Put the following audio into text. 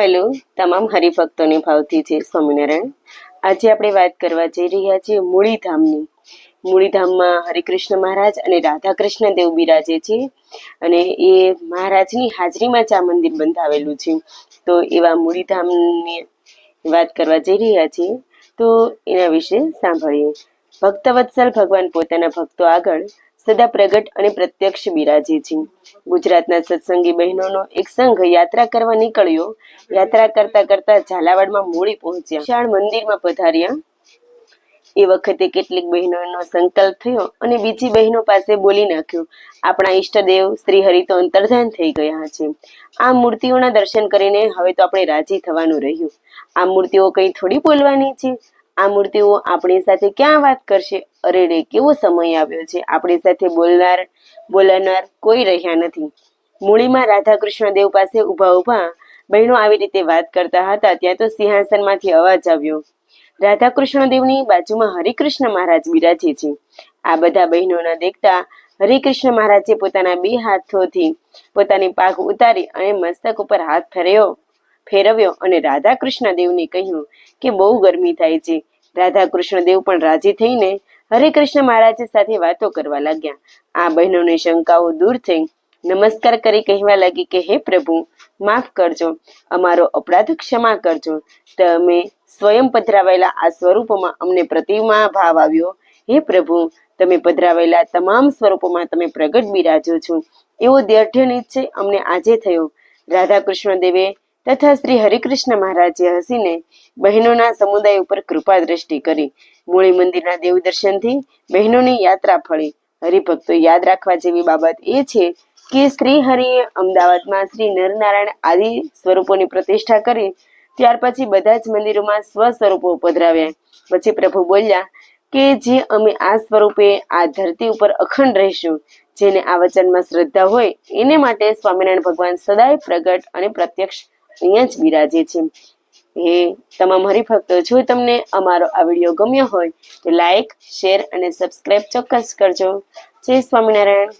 Hello, તમામ હરિભક્તોને ભાવથી છે સ્વામિનારાયણ. આજે આપણે વાત કરવા જઈ રહ્યા છીએ મૂળીધામની. મૂળીધામમાં હરિકૃષ્ણ મહારાજ અને રાધાકૃષ્ણ દેવ બિરાજે છે અને એ મહારાજની હાજરીમાં જ આ મંદિર બંધાવેલું છે. તો એવા મૂળીધામની વાત કરવા જઈ રહ્યા છીએ. તો એના વિશે સાંભળીએ. ભક્તવત્સલ ભગવાન પોતાના ભક્તો આગળ સદા પ્રગટ અને પ્રત્યક્ષ બિરાજે છે. ગુજરાતના સત્સંગી બહેનોનો એક સંઘ યાત્રા કરવા નીકળ્યો. યાત્રા કરતા કરતા ઝાલાવાડમાં મૂળી પહોંચ્યા. વિશાળ મંદિરમાં પધાર્યા. એ વખતે કેટલીક બહેનોનો સંકલ્પ થયો અને બીજી બહેનો પાસે બોલી નાખ્યો, આપણા ઈષ્ટદેવ શ્રી હરિ તો અંતર્ધાન થઈ ગયા છે. આ મૂર્તિઓના દર્શન કરીને હવે તો આપણે રાજી થવાનું રહ્યું. આ મૂર્તિઓ કંઈ થોડી બોલવાની છે? આ મૂર્તિઓ આપણી સાથે ક્યાં વાત કરશે? અરે રે, કેવો સમય આવ્યો છે? આપણી સાથે બોલનાર, બોલાનાર કોઈ રહ્યા નથી. મૂળીમાં રાધા કૃષ્ણ દેવ પાસે ઊભા ઊભા બહેનો આવી રીતે વાત કરતા હતા, ત્યાં તો સિંહાસનમાંથી અવાજ આવ્યો. રાધા કૃષ્ણ દેવની બાજુમાં હરિકૃષ્ણ મહારાજ બિરાજે છે. આ બધા બહેનોના દેખતા હરિકૃષ્ણ મહારાજે પોતાના બે હાથોથી પોતાની પાઘ ઉતારી અને મસ્તક ઉપર હાથ ફેર્યો ફેરવ્યો અને રાધા કૃષ્ણ દેવને કહ્યું કે બહુ ગરમી થાય છે. રાધા કૃષ્ણ દેવ પણ રાજી થઈને હરે કૃષ્ણ મહારાજ સાથે વાતો કરવા લાગ્યા. આ બહેનોની શંકાઓ દૂર થઈ. નમસ્કાર કરી કહેવા લાગી કે, હે પ્રભુ, માફ કરજો. અમારો અપરાધ ક્ષમા કરજો. તમે સ્વયં પધરાવેલા આ સ્વરૂપમાં અમને પ્રતિમા ભાવ આવ્યો. હે પ્રભુ, તમે પધરાવેલા તમામ સ્વરૂપોમાં તમે પ્રગટ બિરાજો છો. એવો દ્રઢ નિશ્ચય અમને આજે થયો. રાધા કૃષ્ણ દેવે તથા શ્રી હરિકૃષ્ણ મહારાજે હસીને બહેનોના સમુદાય ઉપર કૃપા દ્રષ્ટિ કરી. મૂળી મંદિરના દેવ દર્શનથી બહેનોની યાત્રા ફળી. હરિભક્તો યાદ રાખવા જેવી બાબત એ છે કે શ્રી હરિએ અમદાવાદમાં શ્રી નરનારાયણ આદિ સ્વરૂપોની પ્રતિષ્ઠા કરી, ત્યાર પછી બધા જ મંદિરોમાં સ્વ સ્વરૂપો પધરાવ્યા. પછી પ્રભુ બોલ્યા કે જે અમે આ સ્વરૂપે આ ધરતી ઉપર અખંડ રહીશું, જેને આ વચનમાં શ્રદ્ધા હોય, એને માટે સ્વામિનારાયણ ભગવાન સદાય પ્રગટ અને પ્રત્યક્ષ અહીંયા જ બિરાજે છે. હે, તમામ હરિભક્તો, જો તમને અમારો આ વીડિયો ગમ્યો હોય, તો લાઈક શેર અને સબસ્ક્રાઈબ ચોક્કસ કરજો. જય સ્વામિનારાયણ.